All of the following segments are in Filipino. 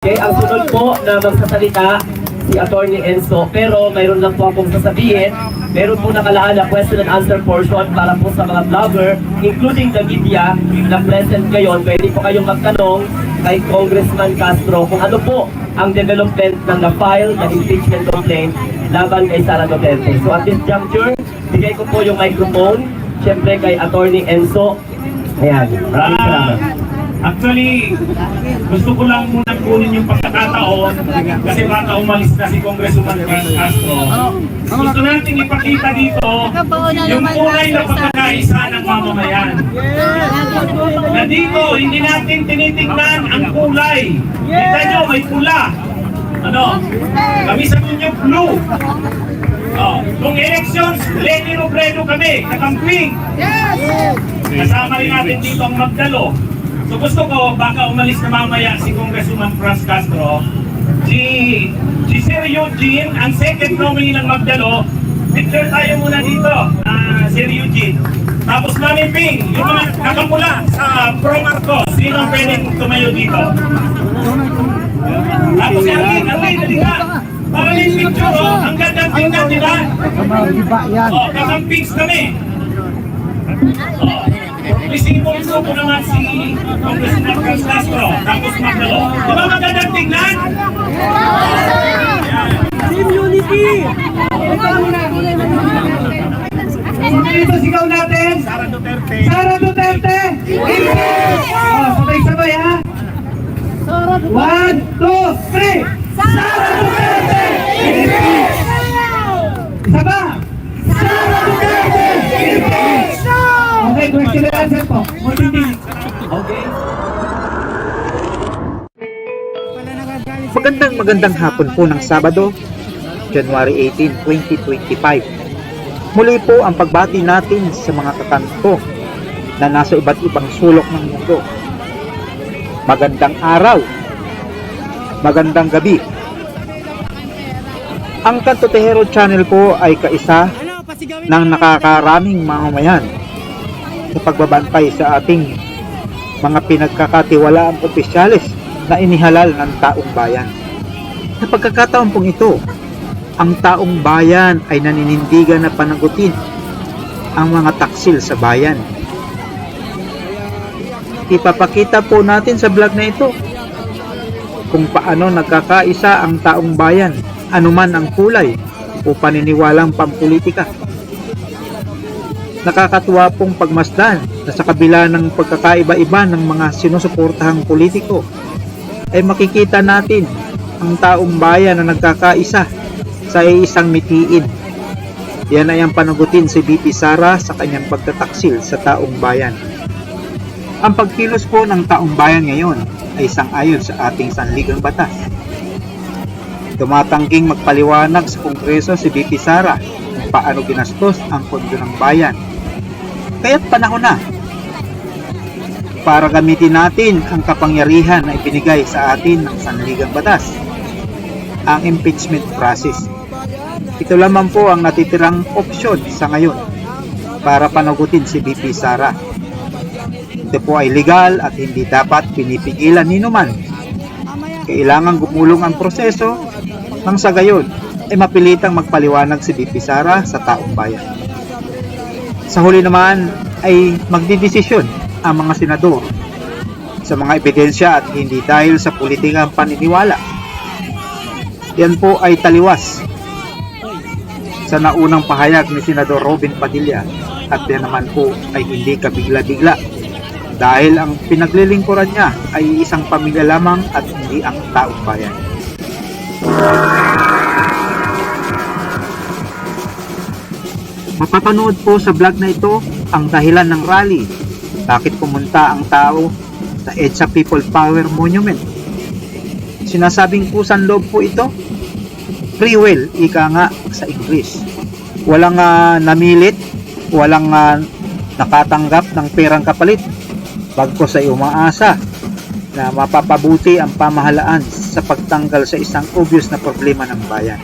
Okay, ang sunod po na magsasalita si Attorney Enzo. Pero mayroon lang po akong sasabihin. Meron po nakalaan na question and answer portion para po sa mga vlogger, including the media na present ngayon. Pwede po kayong magtanong kay Congressman Castro kung ano po ang development ng na-file na impeachment complaint laban kay Sara Duterte. So at this juncture, bigay ko po yung microphone, syempre kay Attorney Enzo. Ayan, maraming salamat. Actually, gusto ko lang muna kunin yung pagkakataon kasi baka umalis na si Congressman Frank Castro. Gusto natin ipakita dito yung kulay na pagkakaisa ng mamamayan. Na dito, hindi natin tinitingnan ang kulay. Kita nyo, may pula. Ano? Kami sa inyo blue. Oh, kung elections, Lenny Robredo kami, kakamping. Kasama rin natin dito ang Magdalo. So gusto ko, baka umalis na mamaya si Congresswoman Franz Castro, si, si Sir Eugene, ang second nominee ng Magdalo, picture tayo muna dito, ah, Sir Eugene. Tapos Mami Ping, yung mga nakapula sa Pro Marcos, sino ang pwedeng tumayo dito? Tapos si Alvin, Alvin, dali ka. Para may picture, oh, ang ganda tingnan, di ba? Oh, kakampings kami. Oh. Resibo ko naman si Congressman Franz Castro, tapos Magdalo. Di ba magandang tingnan? Team Unity! Dito sigaw natin. Sara Duterte. Sara Duterte! Impeach! Oh, sabay-sabay ha. One, two, three! Sara Duterte! Impeach! Isa ba? Sara Duterte! Impeach! Okay, answer po. Okay. Magandang magandang hapon po ng Sabado, January 18, 2025. Muli po ang pagbati natin sa mga kakanto na nasa iba't ibang sulok ng mundo. Magandang araw, magandang gabi. Ang Kanto Tejero Channel po ay kaisa ng nakakaraming mamamayan sa pagbabantay sa ating mga pinagkakatiwalaang opisyalis na inihalal ng taong bayan. Sa pagkakataon pong ito, ang taong bayan ay naninindigan na panagutin ang mga taksil sa bayan. Ipapakita po natin sa vlog na ito kung paano nagkakaisa ang taong bayan, anuman ang kulay o paniniwalang pampolitika. Nakakatuwa pong pagmasdan na sa kabila ng pagkakaiba-iba ng mga sinusuportahang politiko ay makikita natin ang taong bayan na nagkakaisa sa isang mitiin. Yan ay ang panagutin si BP Sara sa kanyang pagtataksil sa taong bayan. Ang pagkilos po ng taong bayan ngayon ay isang ayon sa ating sanligang batas. Tumatangging magpaliwanag sa Kongreso si BP Sara kung paano ginastos ang pondo ng bayan. Kaya't panahon na para gamitin natin ang kapangyarihan na ibinigay sa atin ng sanligang batas, ang impeachment process. Ito lamang po ang natitirang opsyon sa ngayon para panagutin si BP Sara. Ito po ay legal at hindi dapat pinipigilan ni numan. Kailangan gumulong ang proseso nang sa gayon ay mapilitang magpaliwanag si BP Sara sa taong bayan. Sa huli naman ay magdidesisyon ang mga senador sa mga ebidensya at hindi dahil sa politikang paniniwala. Yan po ay taliwas sa naunang pahayag ni Senador Robin Padilla at yan naman po ay hindi kabigla-bigla dahil ang pinaglilingkuran niya ay isang pamilya lamang at hindi ang taong bayan. Mapapanood po sa vlog na ito ang dahilan ng rally bakit pumunta ang tao sa EDSA People Power Monument. Sinasabing kusang loob po ito. Free will, ika nga sa English. Walang ah, namilit, walang ah, nakatanggap ng perang kapalit. Bagko sa umaasa na mapapabuti ang pamahalaan sa pagtanggal sa isang obvious na problema ng bayan.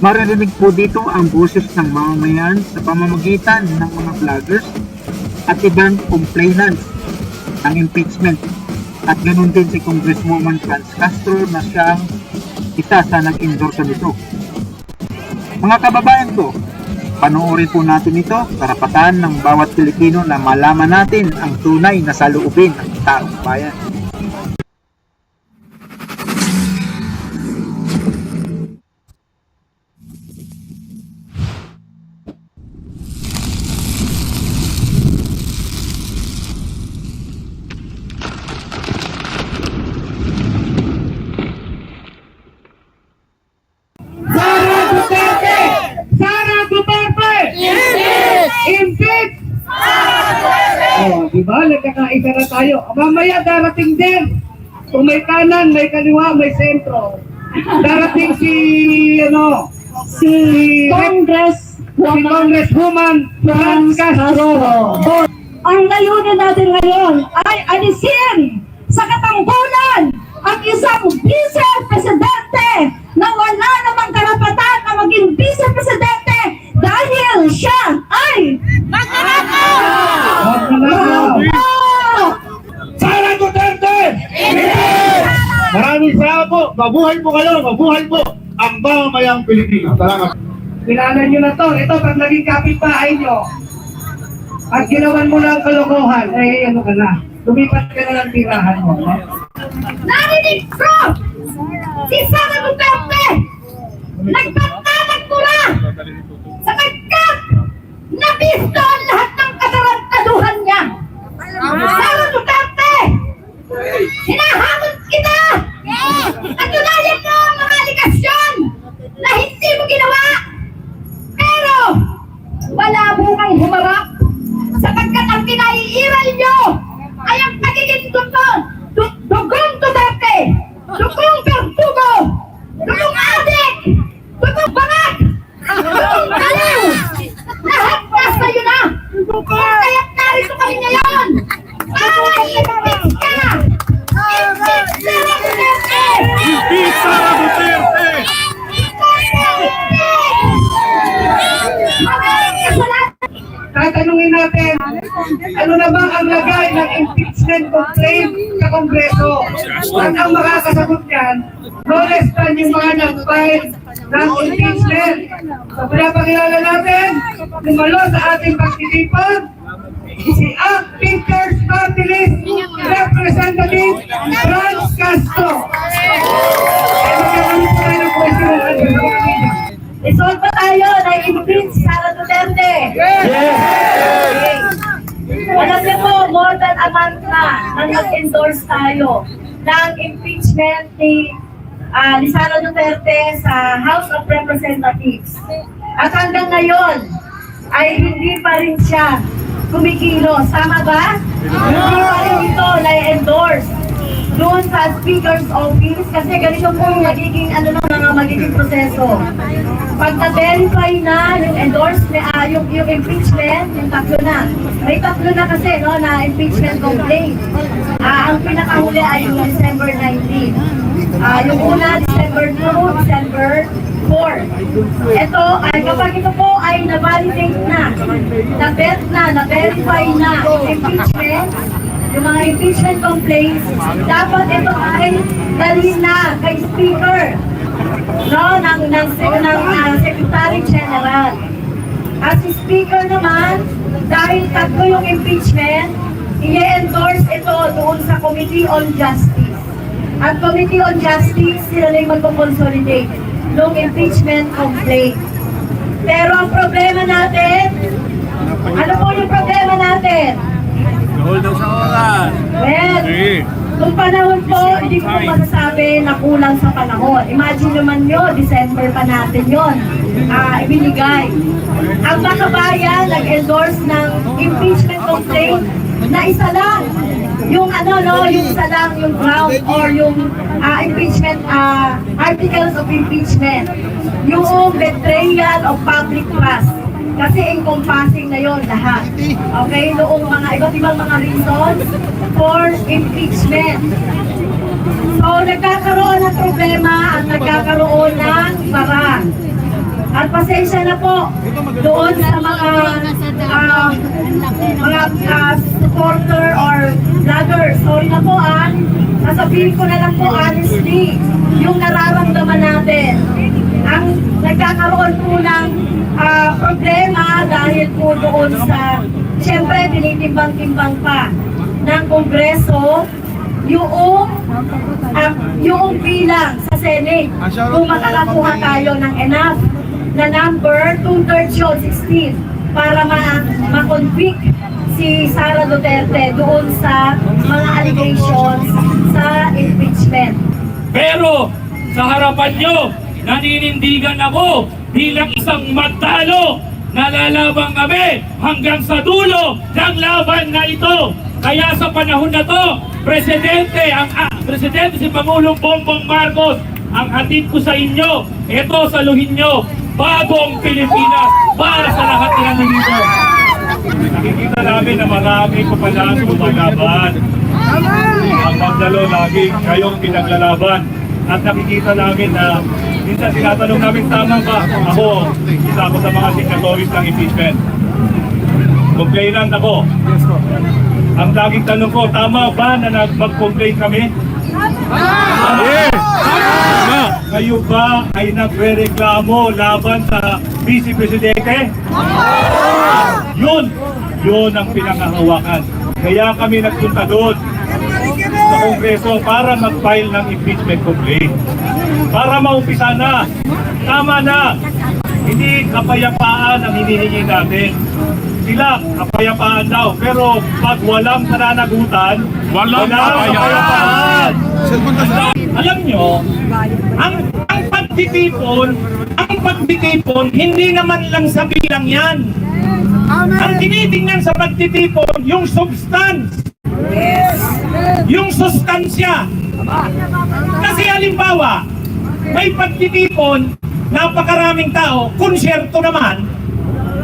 Maririnig po dito ang boses ng mamamayan sa pamamagitan ng mga vloggers at ibang complainants ng impeachment At ganun din si Congresswoman Franz Castro na siyang isa sa nag-endorse nito. Mga kababayan ko, panoorin po natin ito, karapatan ng bawat Pilipino na malaman natin ang tunay na saloobin ng taong bayan. Oh, di ba? Nagkakaisa na tayo. Mamaya darating din. Kung may kanan, may kaliwa, may sentro. Darating si, ano, si Congress, si Congresswoman Franz Castro. Ang layunin natin ngayon ay alisin sa katampunan ang isang vice-presidente na wala namang karapatan na maging vice-presidente dahil siya ay magnanakaw! Ah! Sara Duterte! Maraming salamat po. Mabuhay po kayo. Mabuhay po ang mamamayang Pilipino. Salamat. Kilala nyo na to. Ito, pag naging kapitbahay nyo, at ginawan mo na ang kalokohan, eh, ano ka na, lumipat ka na ng tirahan mo. No? Narinig ko! Si Sara Duterte! Nagpagtalag ko na! Sa kagkat! Nabisto ang lahat ng katarantaduhan niya! Sara Duterte! Hinahamon kita! Patunayan mo ang mga aligasyon na hindi mo ginawa! Pero, wala mo kang humarap sapagkat ang kinaiiral nyo ay ang pagiging dugong, du- dugong Duterte, dugong Cartugo, dugong adik, dugong bangat, dugong aliw. Lahat nasa iyo na. Kaya narito kami ngayon para i-impeach ka. Impeach Sara Duterte! Impeach Sara Duterte! Maraming kasalanan. Tatanungin natin, ano na ba ang lagay ng impeachment complaint sa Kongreso? At ang makakasagot yan, no less than yung mga nag-file ng impeachment. So, pinapakilala natin, lumalo sa ating pagtitipon, si Acting First Party List Representative Franz Castro. Eh, magkakaroon po tayo ng question and answer. Resolve ba tayo na impeach Sara Duterte? Yes! Alam niyo po, more than a month na nag-endorse tayo ng impeachment ni, ni Sara Duterte sa House of Representatives. At hanggang ngayon, ay hindi pa rin siya kumikilos. Tama ba? Hindi pa doon sa Speaker's Office kasi ganito po yung magiging ano na mga magiging proseso. Pag na-verify na yung endorsement, ah, yung, yung impeachment, yung tatlo na. May tatlo na kasi no, na impeachment complaint. Ah, ang pinakahuli ay yung December 19. Ah, yung una, December 2, December 4. Ito, ay kapag ito po ay na-validate na, na-bet na, na-verify na yung impeachment, yung mga impeachment complaints, dapat ito ay dalhin na kay Speaker no, ng, ng, ng, ng ah, Secretary General. At si Speaker naman, dahil tatlo yung impeachment, i-endorse ito doon sa Committee on Justice. At Committee on Justice, sila na yung magpo-consolidate ng impeachment complaint. Pero ang problema natin, ano po yung problema natin? Well, Nung panahon po, hindi ko masasabi na kulang sa panahon. Imagine naman nyo, December pa natin yon ah ibinigay. Ang makabayan nag-endorse ng impeachment complaint na isa lang. Yung ano, no, yung isa lang, yung ground or yung ah, impeachment, ah, articles of impeachment. Yung betrayal of public trust. Kasi encompassing na yon lahat. Okay? Noong mga iba't ibang mga reasons for impeachment. So, nagkakaroon ng problema at nagkakaroon ng para. At pasensya na po doon sa mga ah, mga ah, supporter or vlogger. Sorry na po ah. Sasabihin ko na lang po honestly yung nararamdaman natin. Ang nagkakaroon po ng ah, problema dahil po doon sa Siyempre, tinitimbang-timbang pa ng Kongreso yung ah, yung bilang sa Senate kung makakakuha tayo ng enough na number, two-thirds yun, 16, para ma- ma-convict si Sara Duterte doon sa mga allegations sa impeachment. Pero sa harapan nyo, naninindigan ako bilang isang matalo Nalalaban kami hanggang sa dulo ng laban na ito. Kaya sa panahon na to, Presidente, ang ah, Presidente si Pangulong Bongbong Marcos, ang hatid ko sa inyo, ito saluhin nyo, bagong Pilipinas para sa lahat ng nandito. Nakikita namin na marami ko pala ang lumalaban. Ang magdalo lagi kayong pinaglalaban. At nakikita namin na minsan tinatanong namin tama ba? Ako, isa ako sa mga signatories ng impeachment. Complainant ako. Ang laging tanong ko, tama ba na mag-complain kami? Yes! Tama! Kayo ba ay nagre-reklamo laban sa Vice Presidente? Yun! Yun ang pinangahawakan. Kaya kami nagpunta doon sa Kongreso para mag-file ng impeachment complaint. Para maumpisa na. Tama na. Hindi kapayapaan ang hinihingi natin. Sila, kapayapaan daw. Pero pag walang pananagutan, walang, kapayapaan. Alam nyo, ang, ang pagtitipon, ang pagtitipon, hindi naman lang sa bilang yan. Ang tinitingnan sa pagtitipon, yung substance. Yung sustansya. Kasi halimbawa, may pagtitipon, napakaraming tao, konsyerto naman.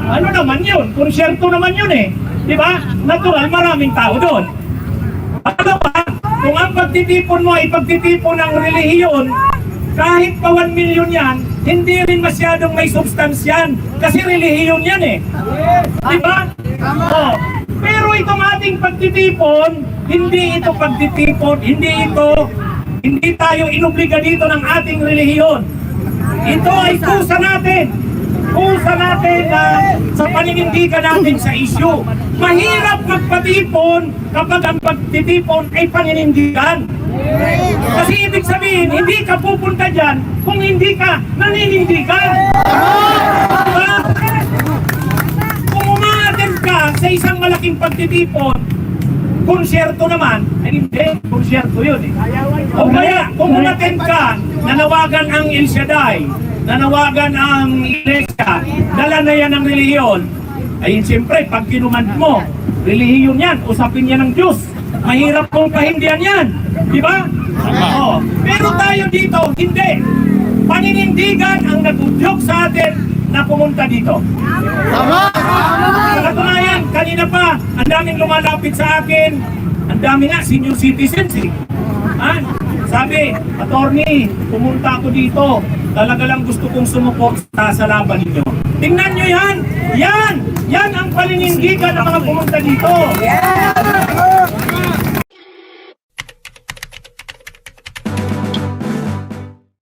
Ano naman yun? Konsyerto naman yun eh. Di ba? Natural, maraming tao doon. Pangalawa, kung ang pagtitipon mo ay pagtitipon ng relihiyon, kahit pa 1 million yan, hindi rin masyadong may substance yan. Kasi relihiyon yan eh. Di ba? Oh. Pero itong ating pagtitipon, hindi ito pagtitipon, hindi ito, hindi tayo inubliga dito ng ating relihiyon. Ito ay kusa natin. Kusa natin na sa paninindigan natin sa issue. Mahirap magpatipon kapag ang pagtitipon ay paninindigan. Kasi ibig sabihin, hindi ka pupunta dyan kung hindi ka naninindigan. Diba? Kung umaattend ka sa isang malaking pagtitipon, konsyerto naman, eh hindi, konsyerto yun eh. O kaya, kung umattend ka, nanawagan ang El Shaddai, nanawagan ang Iglesia, dala na yan ng relihiyon, ay siyempre, pag kinumand mo, relihiyon yan, usapin yan ng Diyos. Mahirap kong pahindihan yan. Di ba? Oo. Pero tayo dito, hindi. Paninindigan ang nagudyok sa atin na pumunta dito. Sa katunayan, kanina pa, ang daming lumalapit sa akin. Ang dami nga, senior citizens eh. Ha? Sabi, attorney, pumunta ako dito. Talaga lang gusto kong sumuporta sa laban ninyo. Tingnan nyo yan! Yan! Yan ang paninindigan ng mga pumunta dito.